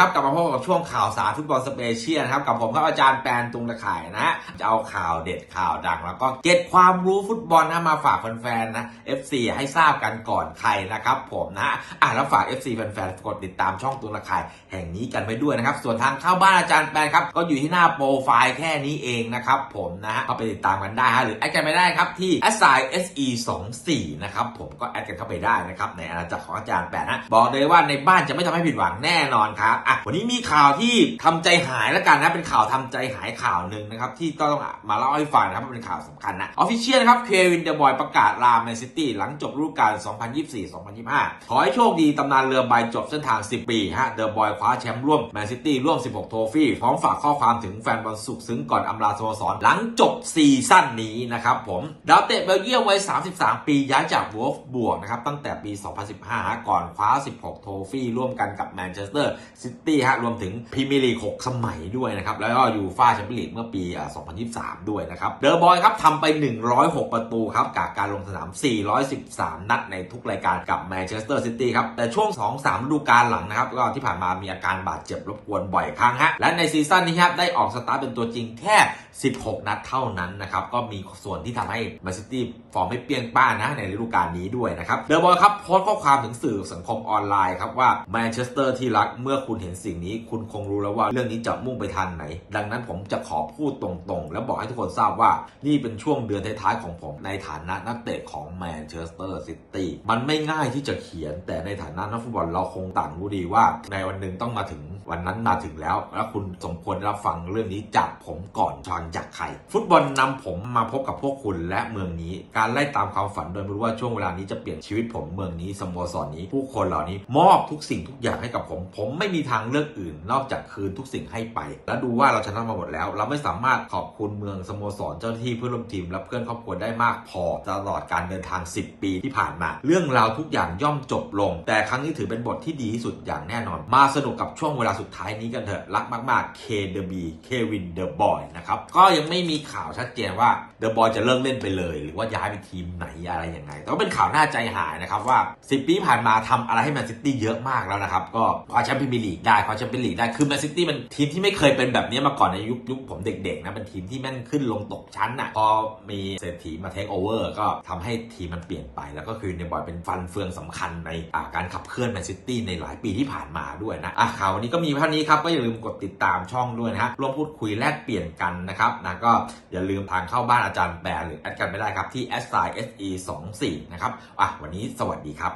ครับกับมาพูดกับช่วงข่าวสารฟุตบอลสเปเชียลนะครับกับผมครับอาจารย์แปนตุงตะข่ายนะ จะเอาข่าวเด็ดข่าวดัง แล้วก็เก็บความรู้ฟุตบอลนะมาฝากแฟนๆนะ FC ให้ทราบกันก่อนใครนะครับผมนะอะแล้วฝาก FC แฟนๆกดติดตามช่องตุงตะข่ายแห่งนี้กันไว้ด้วยนะครับ ส่วนทางเข้าบ้านอาจารย์แปนครับก็อยู่ที่หน้าโปรไฟล์แค่นี้เองนะครับผมนะฮะก็ไปติดตามกันได้ฮะหรือแอดกันไปได้ครับที่ s i s e 2 4นะครับผมก็แอดกันเข้าไปได้นะครับในอาณาจักรของอาจารย์แปนนะบอกเลยว่าในบ้านจะไม่ทำให้ผิดหวังแน่นอนครับอะวันนี้มีข่าวที่ทำใจหายแล้วกันนะเป็นข่าวทำใจหายข่าวหนึ่งนะครับที่ต้องมาเล่าให้ฟังนะครับเป็นข่าวสำคัญนะออฟฟิเชียลนะครับเควินเดอะบอยประกาศลาแมนซิตี้หลังจบฤดูกาล 2024-2025 ขอให้โชคดีตำนานเรือใบจบเส้นทาง 10 ปีฮะเดอะบอยคว้าแชมป์ร่วมแมนซิตี้ร่วม 16 โทฟี่พร้อมฝากข้อความถึงแฟนบอลสุขซึ้งก่อนอำลาสโมสรหลังจบซีซั่นนี้นะครับผมดาวเตะเบลเยียมวัย 33 ปีย้ายจากวอลฟบวกนะครับตั้งแต่ปี 2015 ก่อนคว้า 16 โทฟี่ร่วมกันกับแมนเชสเตอร์ซิตี้ฮะรวมถึงพรีเมียร์ลีก6สมัยด้วยนะครับ แล้วก็ยูฟ่าแชมเปี้ยนลีกเมื่อปี 2023 ด้วยนะครับ เดอะบอยครับทำไป 106 ประตูครับจากการลงสนาม 413 นัดในทุกรายการกับแมนเชสเตอร์ซิตี้ครับ แต่ช่วง 2-3ฤดูกาลหลังนะครับ ก็ที่ผ่านมามีอาการบาดเจ็บรบกวนบ่อยครั้งฮะและในซีซั่นนี้ครับได้ออกสตาร์ทเป็นตัวจริงแค่ 16 นัดเท่านั้นนะครับก็มีส่วนที่ทำให้แมนซิตี้ฟอร์มไม่เปี้ยงป้านนะในฤดูกาลนี้ด้วยนะครับเดอะบอยครับโพสต์ข้อความถึงสื่อสังคมออนไลน์ครับว่าแมนเชสเตอร์ที่รักเมื่อคุณเห็นสิ่งนี้คุณคงรู้แล้วว่าเรื่องนี้จะมุ่งไปทางไหน ดังนั้นผมจะขอพูดตรงๆ และบอกให้ทุกคนทราบว่านี่เป็นช่วงเดือนท้ายๆของผม ในฐานะนักเตะของแมนเชสเตอร์ซิตี้มันไม่ง่ายที่จะเขียน แต่ในฐานะนักฟุตบอลเราคงต่างรู้ดีว่า ในวันหนึ่งต้องมาถึงวันนั้นมาถึงแล้ว และคุณสมควรรับฟังเรื่องนี้จากผมก่อนฟังจากใคร ฟุตบอลนำผมมาพบกับพวกคุณและเมืองนี้ การไล่ตามความฝันโดยไม่รู้ว่าช่วงเวลานี้จะเปลี่ยนชีวิตผมเมืองนี้สโมสรนี้ผู้คนเหล่านี้มอบทุกสิ่งทุกอย่างให้กับผม ผมไม่มีทางเลือกอื่น นอกจากคืนทุกสิ่งให้ไป และดูว่าเราชนะมาหมดแล้ว เราไม่สามารถขอบคุณเมืองสโมสรเจ้าหน้าที่เพื่อนร่วมทีม และเพื่อนครอบครัวได้มากพอตลอดการเดินทาง 10 ปีที่ผ่านมา เรื่องราวทุกอย่างย่อมจบลง แต่ครั้งนี้ถือเป็นบทที่ดีที่สุดอย่างแน่นอน มาสนุกกับช่วงเวลาสุดท้ายนี้กันเถอะรักมากๆ KDB เควินเดอะบอยนะครับก็ยังไม่มีข่าวชัดเจนว่าเดอะบอยจะเลิกเล่นไปเลย หรือว่าย้ายไปทีมไหนอะไรยังไง แต่ว่าเป็นข่าวน่าใจหายนะครับว่า 10 ปีผ่านมาทำอะไรให้แมนซิตี้เยอะมากแล้วนะครับก็คว้าแชมป์พรีเมียร์ลีกได้คว้าแชมเปี้ยนลีกได้คือแมนซิตี้มันทีมที่ไม่เคยเป็นแบบนี้มาก่อนในยุคยุคผมเด็กๆนะเป็นทีมที่แม่งขึ้นลงตกชั้นอะพอมีเศรษฐีมาเทคโอเวอร์ก็ทำให้ทีมมันเปลี่ยนไป แล้วก็คือเดอะบอยเป็นฟันเฟืองสำคัญในาการขับเคลื่อนแมนซิตี้ในหลายปีที่ผ่านมาด้วยนะอะข่าววันนี้ก็มีเท่านี้ครับก็อย่าลืมกดติดตามช่องด้วยนะฮะร่วมพูดคุยแลกเปลี่ยนกันนะครับนะก็อย่าลืมทางเข้าบ้านอาจารย์แปรหรือแอดกันไม่ได้ครับที่ s i s e 2 4นะครับอะวันนี้สวัสดีครับ